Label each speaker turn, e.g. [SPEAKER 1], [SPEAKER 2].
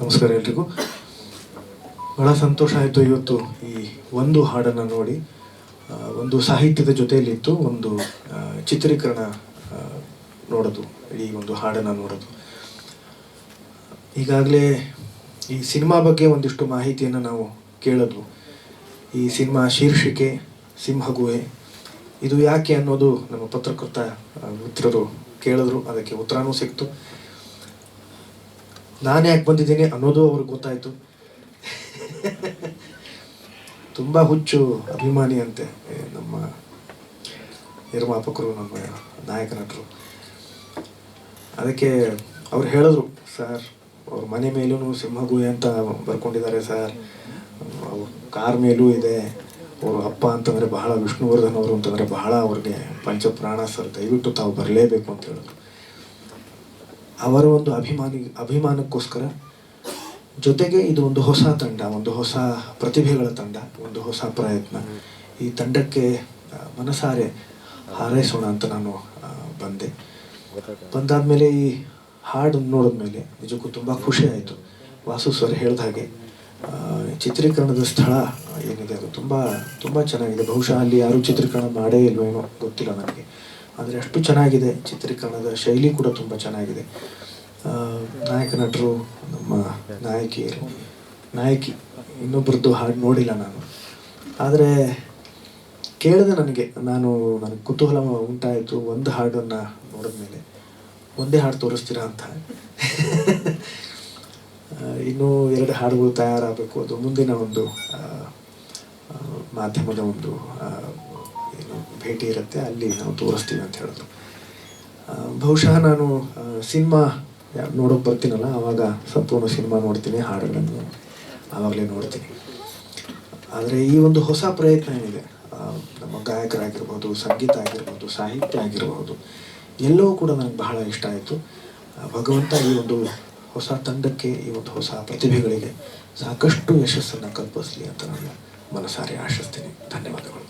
[SPEAKER 1] ನಮಸ್ಕಾರ ಎಲ್ರಿಗೂ. ಬಹಳ ಸಂತೋಷ ಆಯಿತು ಇವತ್ತು ಈ ಒಂದು ಹಾಡನ್ನು ನೋಡಿ. ಒಂದು ಸಾಹಿತ್ಯದ ಜೊತೆಯಲ್ಲಿತ್ತು ಒಂದು ಚಿತ್ರೀಕರಣ ನೋಡೋದು, ಈ ಒಂದು ಹಾಡನ್ನು ನೋಡೋದು. ಈಗಾಗಲೇ ಈ ಸಿನಿಮಾ ಬಗ್ಗೆ ಒಂದಿಷ್ಟು ಮಾಹಿತಿಯನ್ನು ನಾವು ಕೇಳೋದು ಈ ಸಿನಿಮಾ ಶೀರ್ಷಿಕೆ, ಸಿಂಹಗುಹೆ, ಇದು ಯಾಕೆ ಅನ್ನೋದು ನಮ್ಮ ಪತ್ರಕರ್ತ ಮಿತ್ರರು ಕೇಳಿದ್ರು. ಅದಕ್ಕೆ ಉತ್ತರನೂ ಸಿಕ್ತು. ನಾನು ಯಾಕೆ ಬಂದಿದ್ದೀನಿ ಅನ್ನೋದು ಅವ್ರಿಗೆ ಗೊತ್ತಾಯ್ತು. ತುಂಬ ಹುಚ್ಚು ಅಭಿಮಾನಿ ಅಂತೆ ನಮ್ಮ ನಿರ್ಮಾಪಕರು, ನಮ್ಮ ನಾಯಕ ನಟರು ಅದಕ್ಕೆ ಅವ್ರು ಹೇಳಿದ್ರು, ಸರ್, ಅವ್ರ ಮನೆ ಮೇಲೂ ಸಿಂಹಗುಹೆ ಅಂತ ಬರ್ಕೊಂಡಿದ್ದಾರೆ, ಸರ್. ಅವ್ರ ಕಾರ್ ಮೇಲೂ ಇದೆ. ಅವರು ಅಪ್ಪ ಅಂತಂದರೆ ಬಹಳ ವಿಷ್ಣುವರ್ಧನ್ ಅವರು ಅಂತಂದರೆ ಬಹಳ ಅವ್ರಿಗೆ ಪಂಚಪ್ರಾಣ, ಸರ್. ದಯವಿಟ್ಟು ತಾವು ಬರಲೇಬೇಕು ಅಂತ ಹೇಳಿದ್ರು. ಅವರ ಒಂದು ಅಭಿಮಾನಿ, ಅಭಿಮಾನಕ್ಕೋಸ್ಕರ ಜೊತೆಗೆ ಇದು ಒಂದು ಹೊಸ ತಂಡ, ಒಂದು ಹೊಸ ಪ್ರತಿಭೆಗಳ ತಂಡ, ಒಂದು ಹೊಸ ಪ್ರಯತ್ನ. ಈ ತಂಡಕ್ಕೆ ಮನಸಾರೆ ಹಾರೈಸೋಣ ಅಂತ ನಾನು ಬಂದೆ ಬಂದೆ. ಬಂದಾದ್ಮೇಲೆ ಈ ಹಾಡು ನೋಡಿದ್ಮೇಲೆ ನಿಜಕ್ಕೂ ತುಂಬ ಖುಷಿ ಆಯಿತು. ವಾಸು ಸರ್ ಹೇಳ್ದ ಹಾಗೆ ಚಿತ್ರೀಕರಣದ ಸ್ಥಳ ಏನಿದೆ ಅದು ತುಂಬ ತುಂಬ ಚೆನ್ನಾಗಿದೆ. ಬಹುಶಃ ಅಲ್ಲಿ ಯಾರೂ ಚಿತ್ರೀಕರಣ ಮಾಡೇ ಇಲ್ವೇನೋ ಗೊತ್ತಿಲ್ಲ ನನಗೆ. ಆದರೆ ಅಷ್ಟು ಚೆನ್ನಾಗಿದೆ ಚಿತ್ರೀಕರಣದ ಶೈಲಿ ಕೂಡ ತುಂಬ ಚೆನ್ನಾಗಿದೆ. ನಾಯಕ ನಟರು, ನಮ್ಮ ನಾಯಕಿಯರು, ನಾಯಕಿ ಇನ್ನೊಬ್ಬರದ್ದು ಹಾಡು ನೋಡಿಲ್ಲ ನಾನು. ಆದರೆ ಕೇಳಿದೆ ನನಗೆ. ನಾನು, ನನಗೆ ಕುತೂಹಲ ಉಂಟಾಯಿತು ಒಂದು ಹಾಡನ್ನು ನೋಡಿದ್ಮೇಲೆ ಒಂದೇ ಹಾಡು ತೋರಿಸ್ತೀರಾ ಅಂತ. ಇನ್ನೂ ಎರಡು ಹಾಡುಗಳು ತಯಾರಾಗಬೇಕು. ಅದು ಮುಂದಿನ ಒಂದು ಮಾಧ್ಯಮದ ಒಂದು ಭೇಟಿ ಇರುತ್ತೆ, ಅಲ್ಲಿ ನಾವು ತೋರಿಸ್ತೀವಿ ಅಂತ ಹೇಳಿದ್ರು. ಬಹುಶಃ ನಾನು ಸಿನಿಮಾ ನೋಡೋಕೆ ಬರ್ತೀನಲ್ಲ, ಆವಾಗ ಸಂಪೂರ್ಣ ಸಿನಿಮಾ ನೋಡ್ತೀನಿ ಹಾಡುಗಳನ್ನು ಆವಾಗಲೇ ನೋಡ್ತೀನಿ. ಆದರೆ ಈ ಒಂದು ಹೊಸ ಪ್ರಯತ್ನ ಏನಿದೆ ನಮ್ಮ ಗಾಯಕರಾಗಿರ್ಬೋದು, ಸಂಗೀತ ಆಗಿರ್ಬೋದು, ಸಾಹಿತ್ಯ ಆಗಿರ್ಬೋದು, ಎಲ್ಲವೂ ಕೂಡ ನನಗೆ ಬಹಳ ಇಷ್ಟ ಆಯಿತು. ಭಗವಂತ ಈ ಒಂದು ಹೊಸ ತಂಡಕ್ಕೆ, ಈ ಒಂದು ಹೊಸ ಪ್ರತಿಭೆಗಳಿಗೆ ಸಾಕಷ್ಟು ಯಶಸ್ಸನ್ನು ಕಲ್ಪಿಸಲಿ ಅಂತ ನಾನು ಮನಸಾರೆ ಆಶಿಸ್ತೀನಿ. ಧನ್ಯವಾದಗಳು.